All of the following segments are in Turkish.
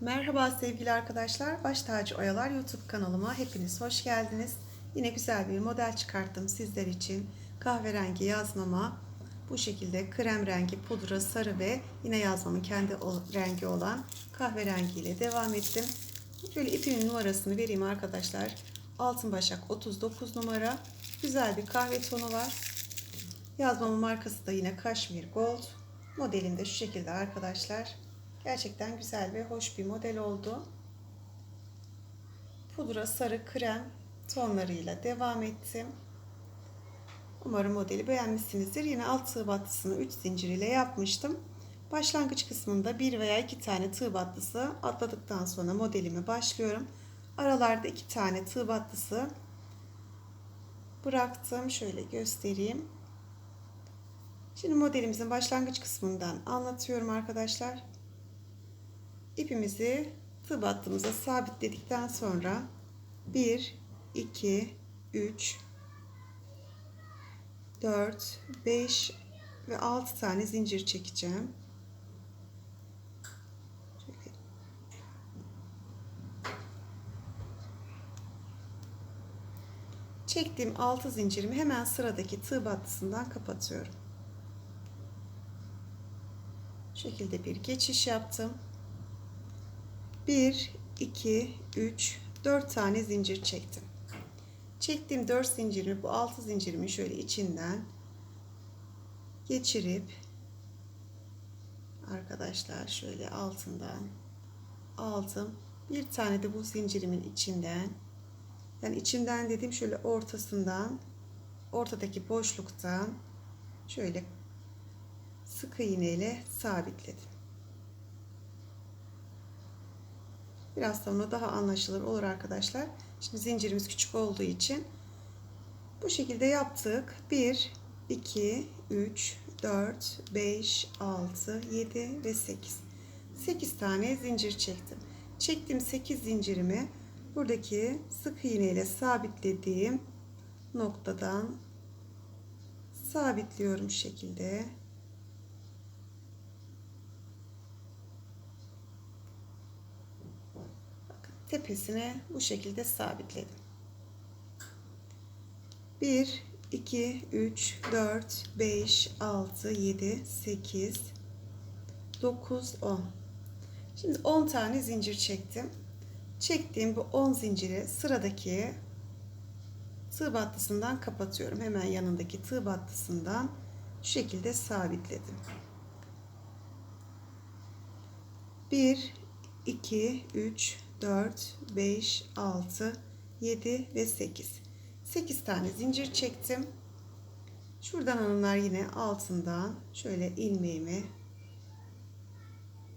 Merhaba sevgili arkadaşlar. Baş tacı oyalar YouTube kanalıma hepiniz hoş geldiniz. Yine güzel bir model çıkarttım sizler için. Kahverengi yazmama bu şekilde krem rengi, pudra, sarı ve yine yazmamın kendi rengi olan kahverengi ile devam ettim. Şöyle ipimin numarasını vereyim arkadaşlar. Altın başak 39 numara. Güzel bir kahve tonu var. Yazmamın markası da yine Kashmir Gold. Modelinde şu şekilde arkadaşlar. Gerçekten güzel ve hoş bir model oldu. Pudra, sarı, krem tonlarıyla devam ettim. Umarım modeli beğenmişsinizdir. Yine alt tığ battısını 3 zincir ile yapmıştım. Başlangıç kısmında bir veya iki tane tığ battısı atladıktan sonra modelimi başlıyorum. Aralarda iki tane tığ battısı bıraktım. Şöyle göstereyim. Şimdi modelimizin başlangıç kısmından anlatıyorum arkadaşlar. İpimizi tığ battığımıza sabitledikten sonra 1, 2, 3, 4, 5 ve 6 tane zincir çekeceğim. Çektiğim 6 zincirimi hemen sıradaki tığ battısından kapatıyorum. Şu şekilde bir geçiş yaptım. 1, 2, 3, 4 tane zincir çektim. Çektiğim 4 zincirimi bu 6 zincirimi şöyle içinden geçirip arkadaşlar şöyle altından aldım. Bir tane de bu zincirimin içinden yani içinden dediğim şöyle ortasından ortadaki boşluktan şöyle sık iğne ile sabitledim. Biraz sonra daha anlaşılır olur arkadaşlar. Şimdi zincirimiz küçük olduğu için bu şekilde yaptık. 1, 2, 3, 4, 5, 6, 7 ve 8. 8 tane zincir çektim. Çektiğim 8 zincirimi buradaki sık iğne ile sabitlediğim noktadan sabitliyorum şekilde. Tepesine bu şekilde sabitledim. 1 2 3 4 5 6 7 8 9 10 Şimdi 10 tane zincir çektim. Çektiğim bu 10 zinciri sıradaki tığ battısından kapatıyorum. Hemen yanındaki tığ battısından şu şekilde sabitledim. 1 2 3 4, 5, 6, 7 ve 8. 8 tane zincir çektim. Şuradan hanımlar yine altından şöyle ilmeğimi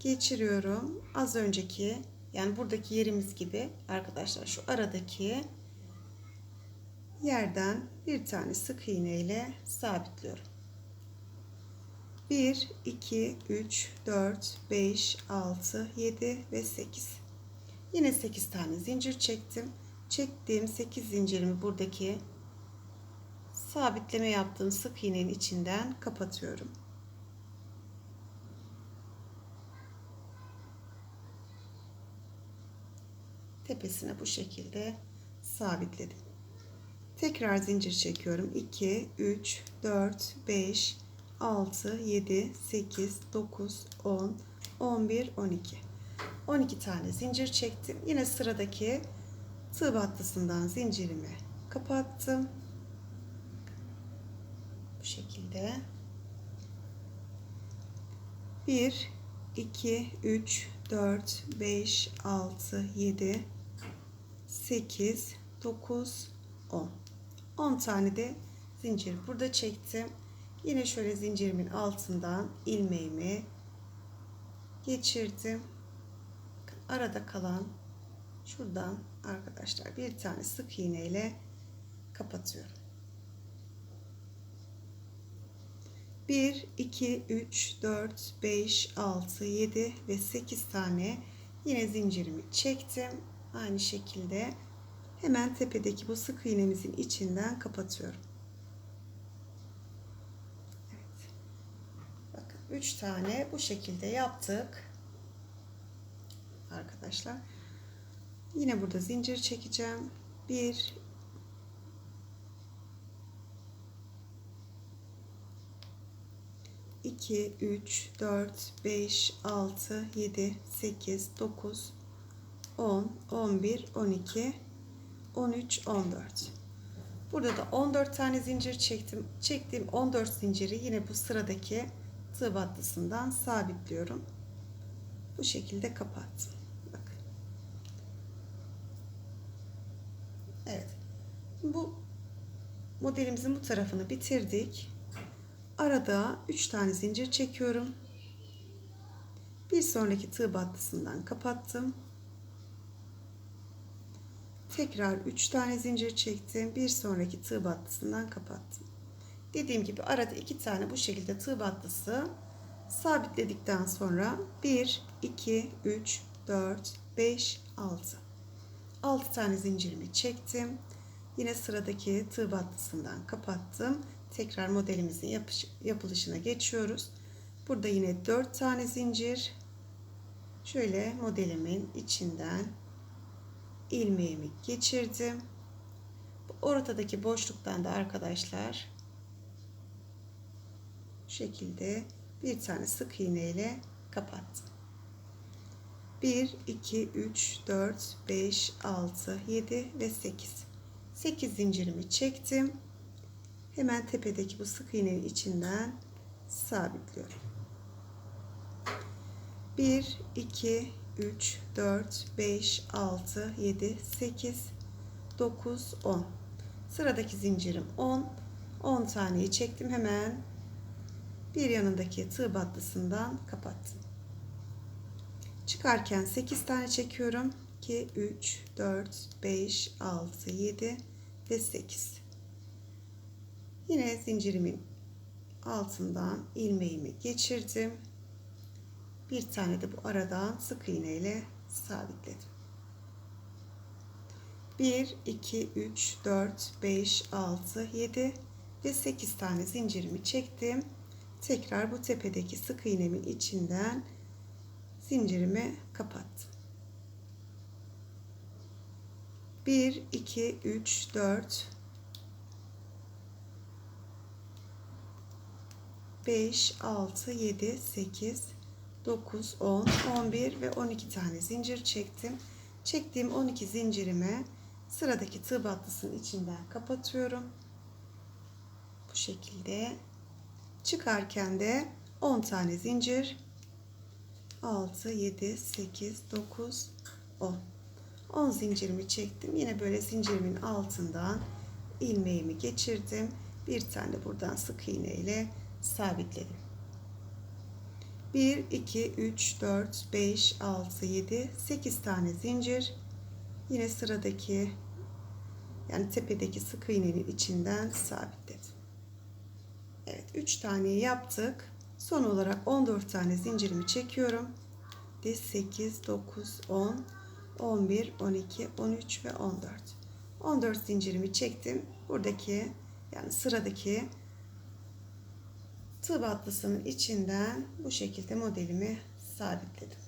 geçiriyorum. Az önceki yani buradaki yerimiz gibi arkadaşlar şu aradaki yerden bir tane sık iğne ile sabitliyorum. 1, 2, 3, 4, 5, 6, 7 ve 8. Yine 8 tane zincir çektim. Çektiğim 8 zincirimi buradaki sabitleme yaptığım sık iğnenin içinden kapatıyorum. Tepesine bu şekilde sabitledim. Tekrar zincir çekiyorum. 2, 3, 4, 5, 6, 7, 8, 9, 10, 11, 12. 12 tane zincir çektim. Yine sıradaki tığ battısından zincirimi kapattım. Bu şekilde. 1 2 3 4 5 6 7 8 9 10 10 tane de zincir burada çektim. Yine şöyle zincirimin altından ilmeğimi geçirdim arada kalan şuradan arkadaşlar bir tane sık iğne ile kapatıyorum. 1 2 3 4 5 6 7 ve 8 tane yine zincirimi çektim. Aynı şekilde hemen tepedeki bu sık iğnemizin içinden kapatıyorum. Evet. Bakın 3 tane bu şekilde yaptık arkadaşlar. Yine burada zincir çekeceğim. 1 2 3 4 5 6 7 8 9 10 11 12 13 14 Burada da 14 tane zincir çektim. Çektiğim 14 zinciri yine bu sıradaki tığ battısından sabitliyorum. Bu şekilde kapattım. Bakın. Evet. Bu modelimizin bu tarafını bitirdik. Arada 3 tane zincir çekiyorum. Bir sonraki tığ battısından kapattım. Tekrar 3 tane zincir çektim. Bir sonraki tığ battısından kapattım. Dediğim gibi arada 2 tane bu şekilde tığ battısı sabitledikten sonra 1, 2, 3, 4, 5, 6. 6 tane zincirimi çektim. Yine sıradaki tığ battısından kapattım. Tekrar modelimizin yapış, yapılışına geçiyoruz. Burada yine 4 tane zincir. Şöyle modelimin içinden ilmeğimi geçirdim. Bu ortadaki boşluktan da arkadaşlar şekilde bir tane sık iğne ile kapattım. 1 2 3 4 5 6 7 ve 8. 8 zincirimi çektim. Hemen tepedeki bu sık iğnenin içinden sabitliyorum. 1 2 3 4 5 6 7 8 9 10. Sıradaki zincirim 10. 10 taneyi çektim hemen bir yanındaki tığ battısından kapattım. Çıkarken 8 tane çekiyorum. 2 3 4 5 6 7 ve 8. Yine zincirimin altından ilmeğimi geçirdim. Bir tane de bu aradan sık iğne ile sabitledim. 1 2 3 4 5 6 7 ve 8 tane zincirimi çektim. Tekrar bu tepedeki sık iğnemin içinden zincirimi kapattım. 1 2 3 4 5 6 7 8 9 10 11 ve 12 tane zincir çektim. Çektiğim 12 zincirime sıradaki tığ içinden kapatıyorum. Bu şekilde çıkarken de 10 tane zincir 6 7 8 9 10 10 zincirimi çektim. Yine böyle zincirimin altından ilmeğimi geçirdim. Bir tane buradan sık iğne ile sabitledim. 1 2 3 4 5 6 7 8 tane zincir. Yine sıradaki yani tepedeki sık iğnenin içinden sabitledim. Evet 3 tane yaptık. Son olarak 14 tane zincirimi çekiyorum. 8, 9, 10, 11, 12, 13 ve 14. 14 zincirimi çektim. Buradaki yani sıradaki tığ battısının içinden bu şekilde modelimi sabitledim.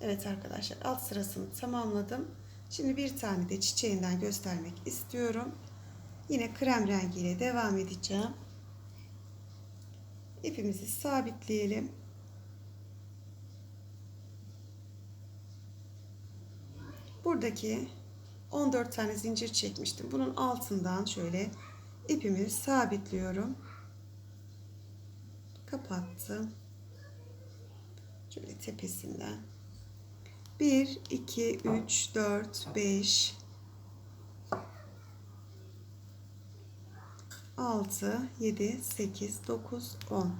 Evet arkadaşlar alt sırasını tamamladım. Şimdi bir tane de çiçeğinden göstermek istiyorum. Yine krem rengiyle devam edeceğim ipimizi sabitleyelim. Buradaki 14 tane zincir çekmiştim. Bunun altından şöyle ipimi sabitliyorum. Kapattım. Şöyle tepesinden. 1 2 3 4 5 6, 7, 8, 9, 10,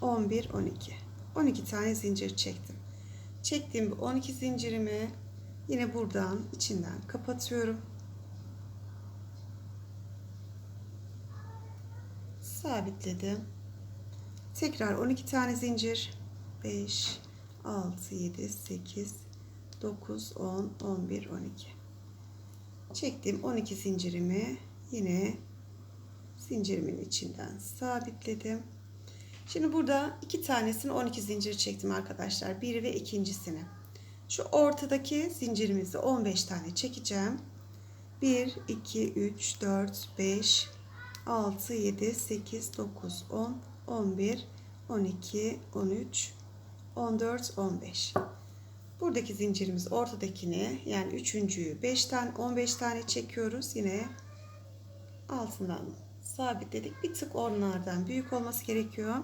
11, 12. 12 tane zincir çektim. Çektiğim bu 12 zincirimi yine buradan içinden kapatıyorum. Sabitledim. Tekrar 12 tane zincir. 5, 6, 7, 8, 9, 10, 11, 12. Çektiğim 12 zincirimi yine zincirimin içinden sabitledim. Şimdi burada iki tanesini 12 zincir çektim arkadaşlar. Biri ve ikincisini. Şu ortadaki zincirimizi 15 tane çekeceğim. 1, 2, 3, 4, 5, 6, 7, 8, 9, 10, 11, 12, 13, 14, 15. Buradaki zincirimiz ortadakini yani üçüncüyü 5 tane 15 tane çekiyoruz. Yine altından sabitledik. Bir tık onlardan büyük olması gerekiyor.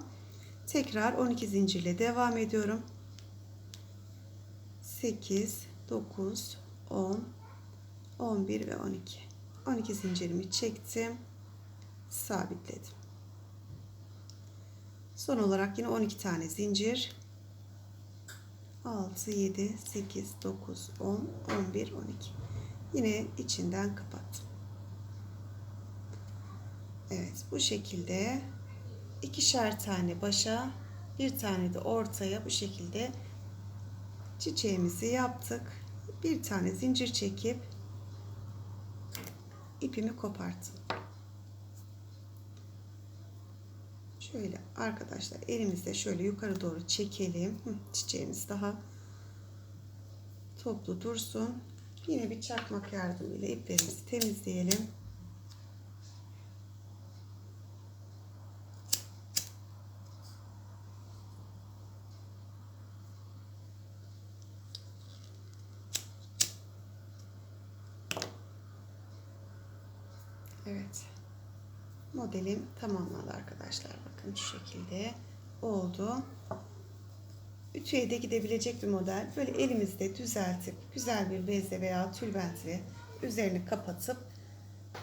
Tekrar 12 zincirle devam ediyorum. 8, 9, 10, 11 ve 12. 12 zincirimi çektim. Sabitledim. Son olarak yine 12 tane zincir. 6, 7, 8, 9, 10, 11, 12. Yine içinden kapattım. Evet bu şekilde ikişer tane başa bir tane de ortaya bu şekilde çiçeğimizi yaptık. Bir tane zincir çekip ipimi koparttım. Şöyle arkadaşlar elimizde şöyle yukarı doğru çekelim. Çiçeğimiz daha toplu dursun. Yine bir çakmak yardımıyla iplerimizi temizleyelim. Evet. Modelim tamamlandı arkadaşlar. Bakın şu şekilde oldu. Ütüye de gidebilecek bir model. Böyle elimizde düzeltip güzel bir bezle veya tülbentle üzerini kapatıp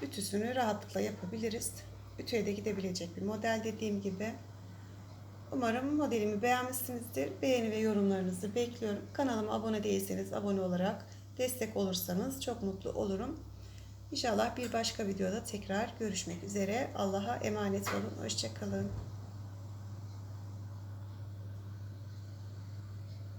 ütüsünü rahatlıkla yapabiliriz. Ütüye de gidebilecek bir model dediğim gibi. Umarım modelimi beğenmişsinizdir. Beğeni ve yorumlarınızı bekliyorum. Kanalıma abone değilseniz abone olarak destek olursanız çok mutlu olurum. İnşallah bir başka videoda tekrar görüşmek üzere. Allah'a emanet olun. Hoşçakalın.